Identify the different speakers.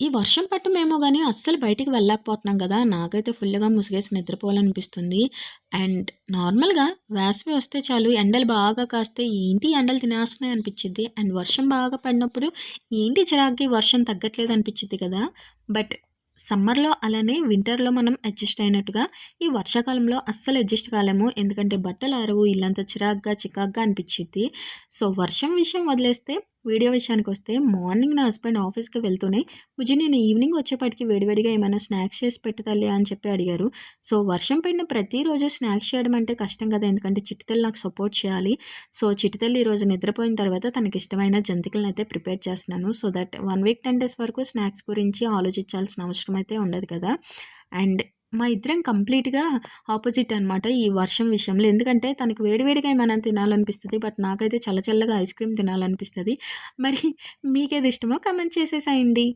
Speaker 1: ఈ వర్షం పట్టమేమో కానీ అస్సలు బయటికి వెళ్ళలేకపోతున్నాం కదా నాకైతే ఫుల్గా ముసుగేసి నిద్రపోవాలనిపిస్తుంది. అండ్ నార్మల్‌గా వేసవి వస్తే చాలు ఎండలు బాగా కాస్తే ఏంటి ఎండలు తినేస్తున్నాయి అనిపించింది అండ్ వర్షం బాగా పడినప్పుడు ఏంటి చిరాకుగా వర్షం తగ్గట్లేదు అనిపించింది కదా! బట్ సమ్మర్‌లో అలానే వింటర్‌లో మనం అడ్జస్ట్ అయినట్టుగా ఈ వర్షాకాలంలో అస్సలు అడ్జస్ట్ కాలేము. ఎందుకంటే బట్టలు ఆరవు, ఇల్లంత చిరాగ్గా చికాగ్గా అనిపించింది సో, వర్షం విషయం వదిలేస్తే వీడియో విషయానికి వస్తే మార్నింగ్ నా హస్బెండ్ ఆఫీస్‌కి వెళ్తూనే బుజ్జి నేను ఈవినింగ్ వచ్చేపాటికి వేడివేడిగా ఏమైనా స్నాక్స్ చేసి పెట్టుతల్లి అని చెప్పి అడిగారు. సో, వర్షం పడిన ప్రతిరోజు స్నాక్స్ చేయడం అంటే కష్టం కదా! ఎందుకంటే చిట్టితల్లి నాకు సపోర్ట్ చేయాలి. సో, చిట్టితల్లి ఈరోజు నిద్రపోయిన తర్వాత తనకిష్టమైన అయితే ప్రిపేర్ చేస్తున్నాను. So that one week 10 days వరకు స్నాక్స్ గురించి ఆలోచించాల్సిన అవసరం అయితే ఉండదు కదా! అండ్ మా ఇద్దరం కంప్లీట్‌గా ఆపోజిట్ అనమాట ఈ వర్షం విషయంలో. ఎందుకంటే తనకి వేడివేడిగా ఏమైనా తినాలనిపిస్తుంది బట్ నాకైతే చల్ల చల్లగా ఐస్ క్రీమ్ తినాలనిపిస్తుంది మరి మీకేది ఇష్టమో కామెంట్ చేసేసాయండి